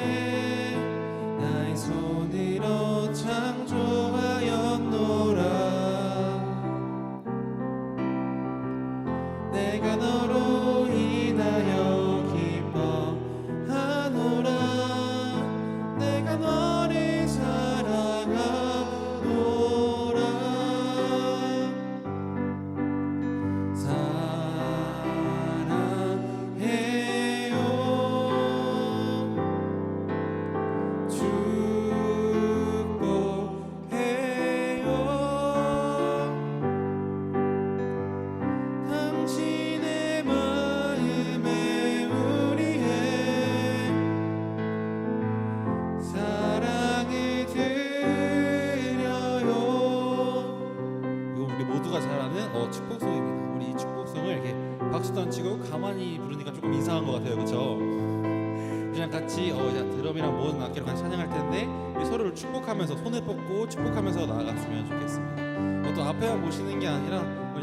again.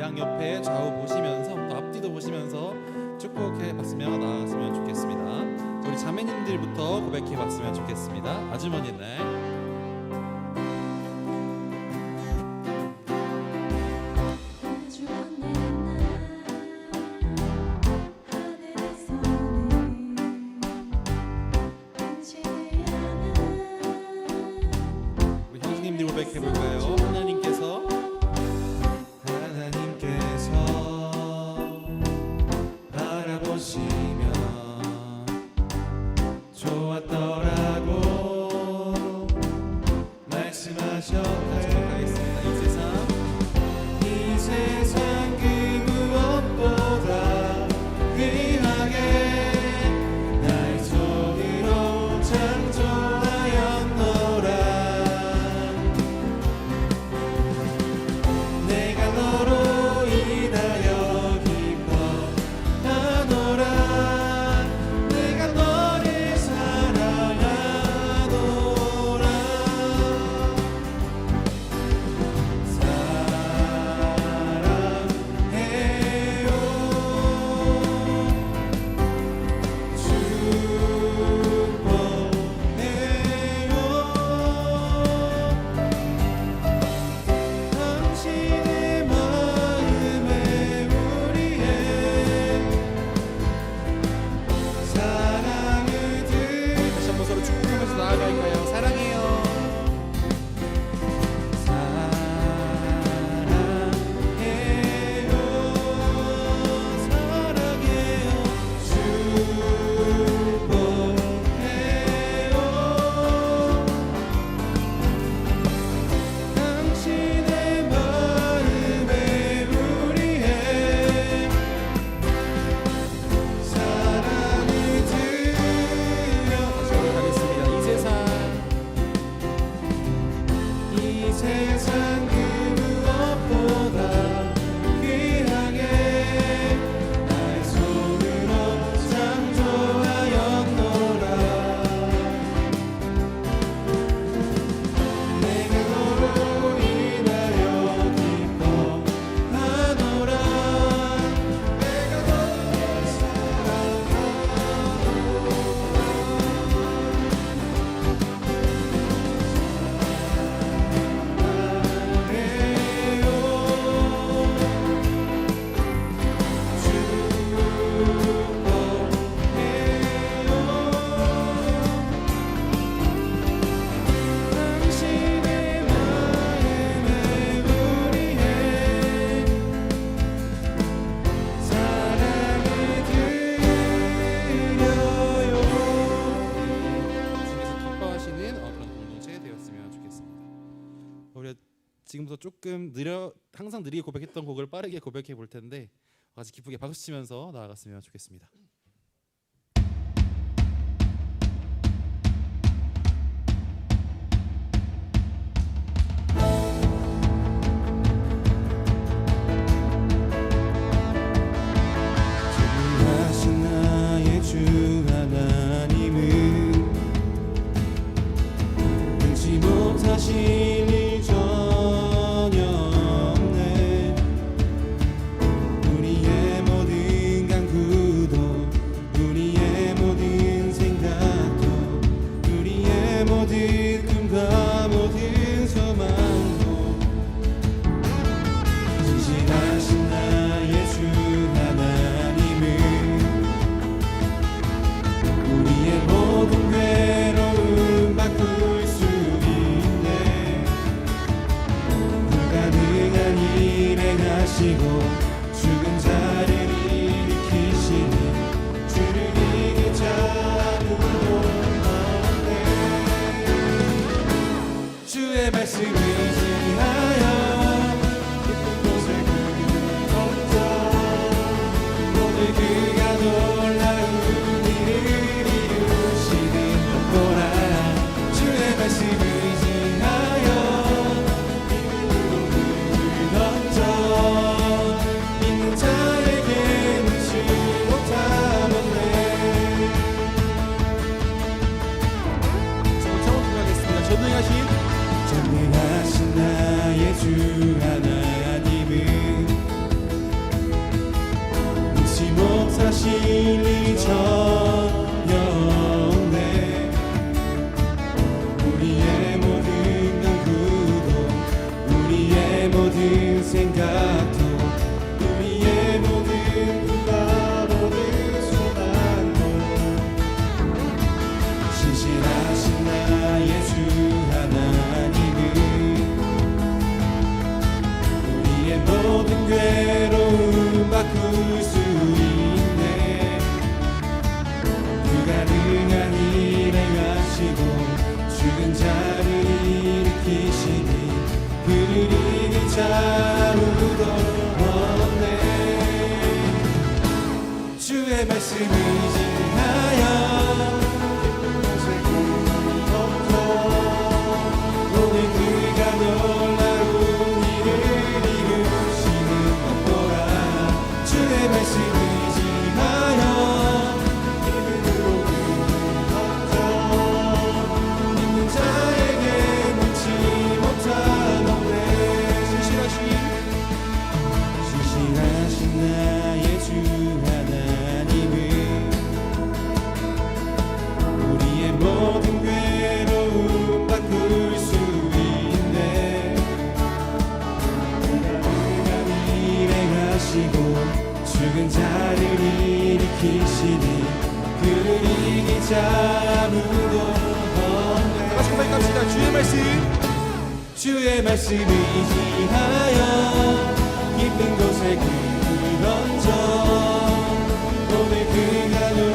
대학 옆에 좌우 보시면서 또 앞뒤도 보시면서 축복해 봤으며 나아갔으면 좋겠습니다. 우리 자매님들부터 고백해 봤으면 좋겠습니다. 아주머니 날. 지금도 조금 느려 항상 느리게 고백했던 곡을 빠르게 고백해 볼 텐데 어, 같이 기쁘게 박수 치면서 나아갔으면 좋겠습니다. 생각도, 우리 모든 구나 모든 소망도 신실하신 나의 주 하나님은 우리 모든 괴로움 바꿀 수 있네. 불가능한 일에 가시고 죽은 자를 일으키시니 그를 이기자 지키시니 그를 이기자 누도 없네 다시 한번 갑시다. 주의 말씀. 주의 말씀 의지하여 깊은 곳에 그를 얹어 오늘 그가 누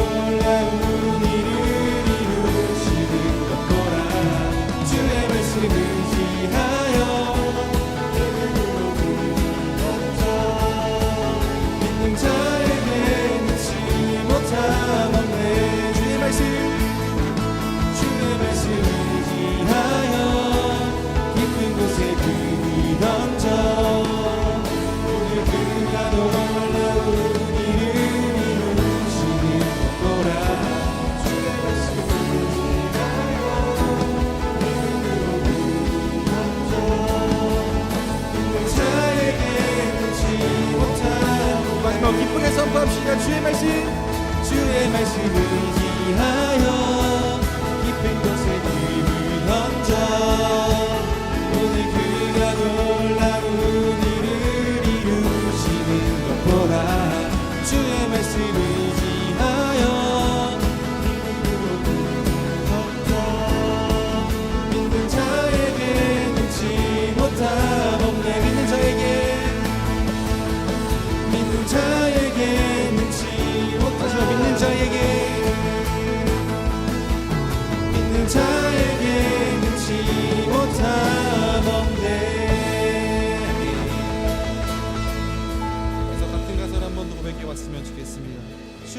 City.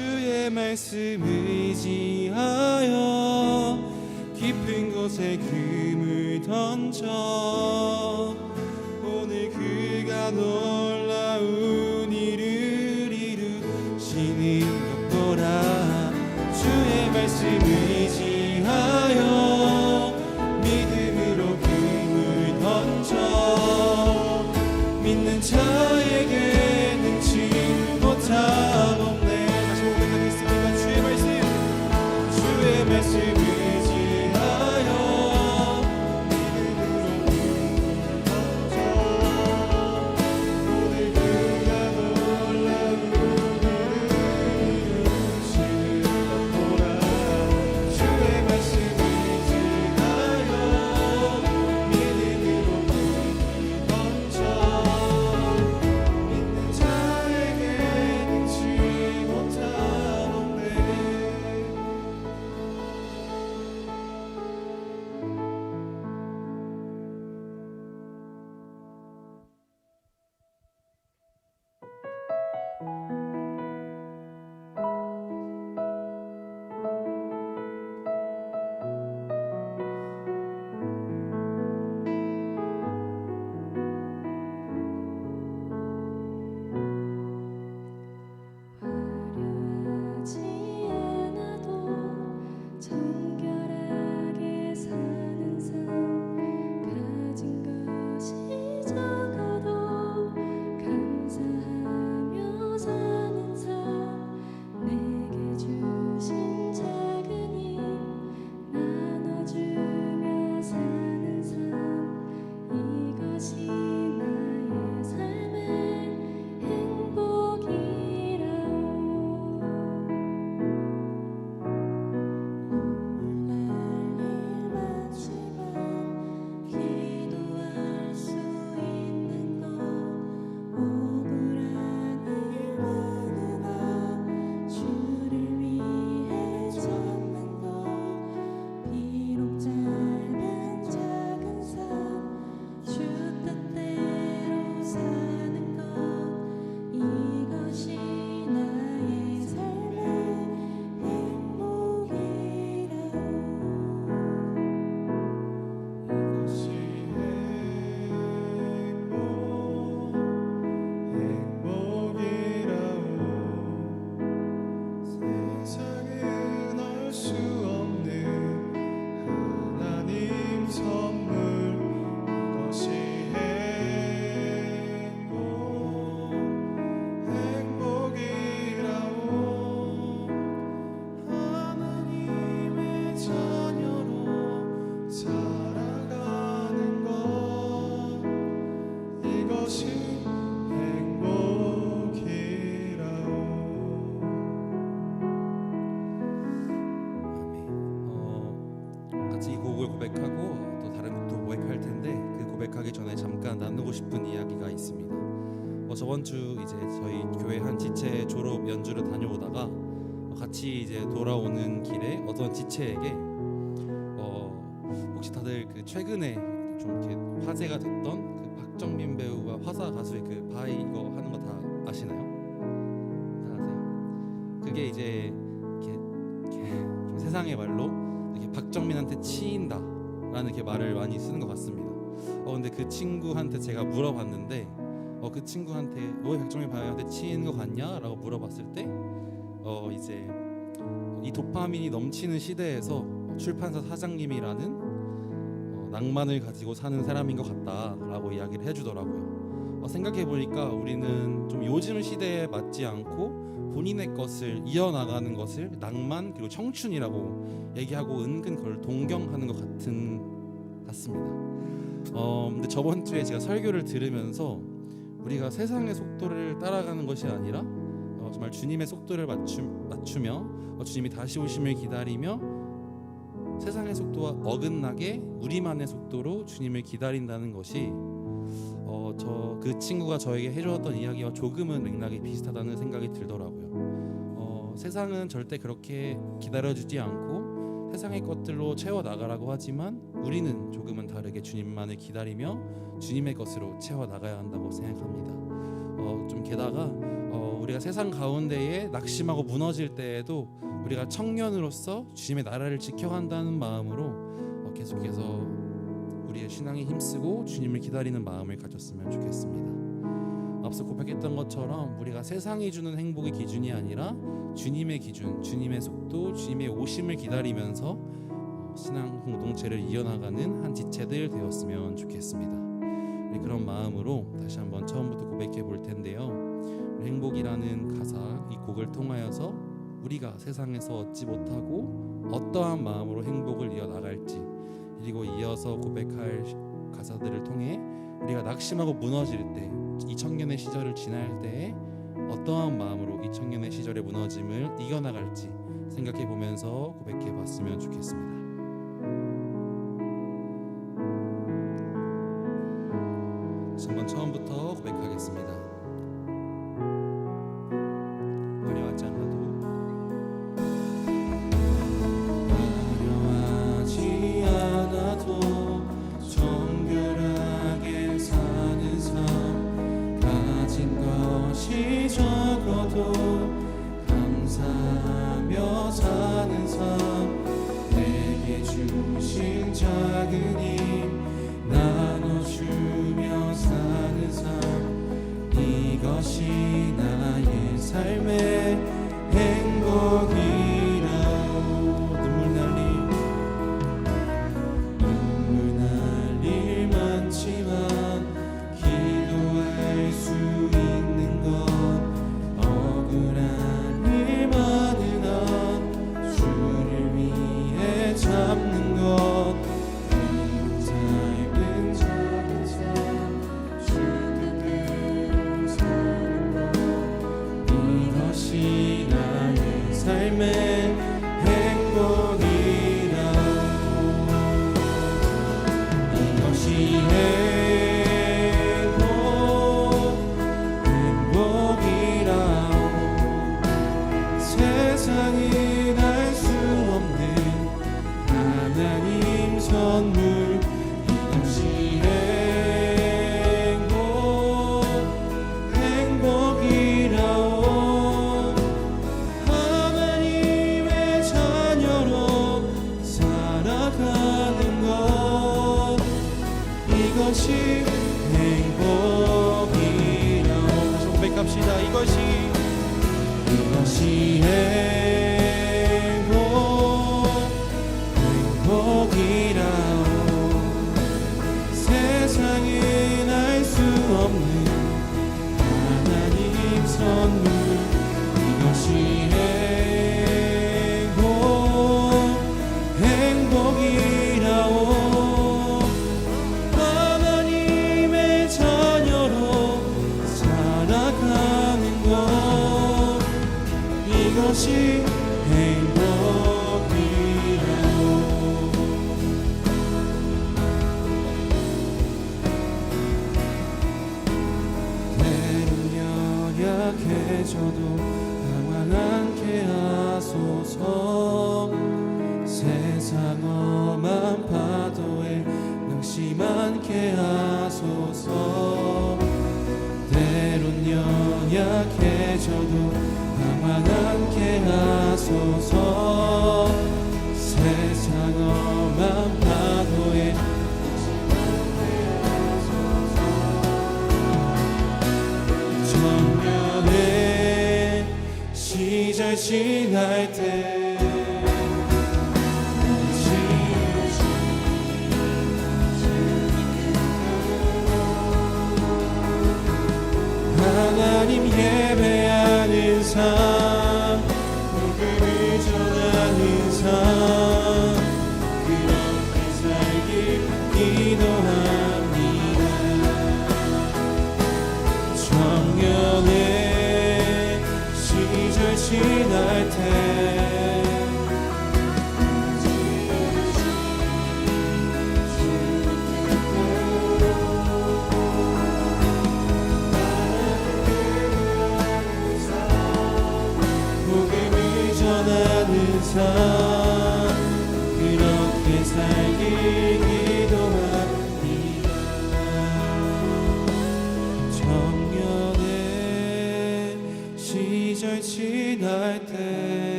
주의 말씀 의지하여 깊은 곳에 금을 던져 고백할 텐데 그 고백하기 전에 잠깐 나누고 싶은 이야기가 있습니다. 어, 저번 주 이제 저희 교회 한 지체 졸업 연주를 다녀오다가 어, 같이 이제 돌아오는 길에 어떤 지체에게 어, 혹시 다들 그 최근에 좀 이렇게 화제가 됐던 그 박정민 배우와 화사 가수의 그 바이 이거 하는 거 다 아시나요? 다 아세요? 그게 이제 이렇게, 이렇게 좀 세상의 말로 이렇게 박정민한테 치인다 라는 이렇게 말을 많이 쓰는 것 같습니다. 어 근데 그 친구한테 제가 물어봤는데 어 그 친구한테 왜 박정민 바이한테 치인 거 같냐라고 물어봤을 때 어 이제 이 도파민이 넘치는 시대에서 출판사 사장님이라는 어, 낭만을 가지고 사는 사람인 것 같다라고 이야기를 해주더라고요. 어, 생각해 보니까 우리는 좀 요즘 시대에 맞지 않고 본인의 것을 이어나가는 것을 낭만 그리고 청춘이라고 얘기하고 은근 그걸 동경하는 것 같은 같습니다. 어, 근데 저번 주에 제가 설교를 들으면서 우리가 세상의 속도를 따라가는 것이 아니라 어, 정말 주님의 속도를 맞추, 맞추며 어, 주님이 다시 오심을 기다리며 세상의 속도와 어긋나게 우리만의 속도로 주님을 기다린다는 것이 어, 저 그 친구가 저에게 해주었던 이야기와 조금은 맥락이 비슷하다는 생각이 들더라고요. 어, 세상은 절대 그렇게 기다려주지 않고 세상의 것들로 채워 나가라고 하지만 우리는 조금은 다르게 주님만을 기다리며 주님의 것으로 채워 나가야 한다고 생각합니다. 어, 좀 게다가 어, 우리가 세상 가운데에 낙심하고 무너질 때에도 우리가 청년으로서 주님의 나라를 지켜간다는 마음으로 어, 계속해서 우리의 신앙에 힘쓰고 주님을 기다리는 마음을 가졌으면 좋겠습니다. 앞서 고백했던 것처럼 우리가 세상이 주는 행복의 기준이 아니라 주님의 기준, 주님의 속도, 주님의 오심을 기다리면서 어, 신앙 공동체를 이어나가는 한 지체들 되었으면 좋겠습니다. 그런 마음으로 다시 한번 처음부터 고백해 볼 텐데요. 행복이라는 가사 이 곡을 통하여서 우리가 세상에서 얻지 못하고 어떠한 마음으로 행복을 이어 나갈지 그리고 이어서 고백할 가사들을 통해 우리가 낙심하고 무너질 때 이 청년의 시절을 지날 때 어떠한 마음으로 이 청년의 시절의 무너짐을 이겨나갈지 생각해 보면서 고백해 봤으면 좋겠습니다. 한번 처음부터 고백하겠습니다. 하 의심하게 하소서. 때론 연약해져도 방황하게 하소서. 세상 험한 파도에 정면에 시절 지날 때 삶 복음을 전하는 삶 전